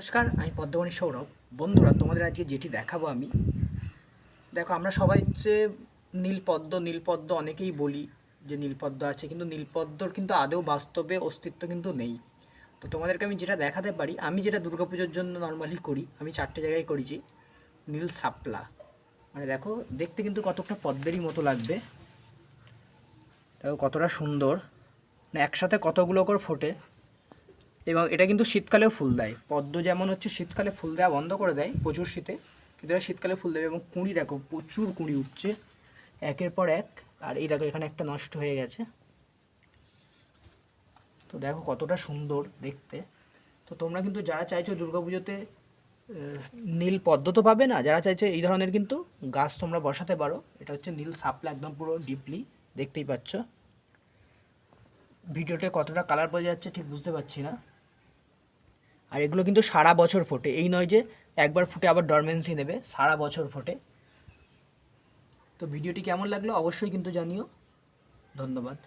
নমস্কার, আমি পদ্মমণি সৌরভ। বন্ধুরা, তোমাদের আজকে যেটি দেখাবো আমি, দেখো আমরা সবাই হচ্ছে নীলপদ্ম নীলপদ্ম অনেকেই বলি যে নীলপদ্ম আছে, কিন্তু নীলপদ্মর কিন্তু আদৌ বাস্তবে অস্তিত্ব কিন্তু নেই। তো তোমাদেরকে আমি যেটা দেখাতে পারি, আমি যেটা দুর্গাপুজোর জন্য নর্মালি করি, আমি চারটে জায়গায় করেছি, নীল সাপলা মানে দেখো, দেখতে কিন্তু কতটা পদ্মেরই মতো লাগবে। দেখো কতটা সুন্দর। মানে একসাথে কতগুলো করে ফোটে এবং এটা কিন্তু শীতকালেও ফুল দেয়। পদ্ম যেমন হচ্ছে শীতকালে ফুল দেওয়া বন্ধ করে দেয় প্রচুর শীতে কিন্তু এটা শীতকালে ফুল দেবে এবং কুঁড়ি দেখো প্রচুর কুঁড়ি উঠছে। একের পর এক আর এই দেখো এখানে একটা নষ্ট হয়ে গেছে। তো দেখো কতটা সুন্দর দেখতে। তো তোমরা কিন্তু যারা চাইছো আহ, নীল পদ্ম তো পাবে না যারা চাইছে এই ধরনের কিন্তু গাছ তোমরা বসাতে পারো। এটা হচ্ছে নীল সাপলা একদম পুরো ডিপলি দেখতেই পাচ্ছ। ভিডিওতে কতটা কালার পড়ে যাচ্ছে ঠিক বুঝতে পারছি না। আর এগুলো কিন্তু সারা বছর ফোটে। এই নয় যে একবার ফুটে আবার ডরমেন্সি নেবে, সারা বছর ফোটে। তো ভিডিওটি কেমন লাগল অবশ্যই কিন্তু জানিও। ধন্যবাদ।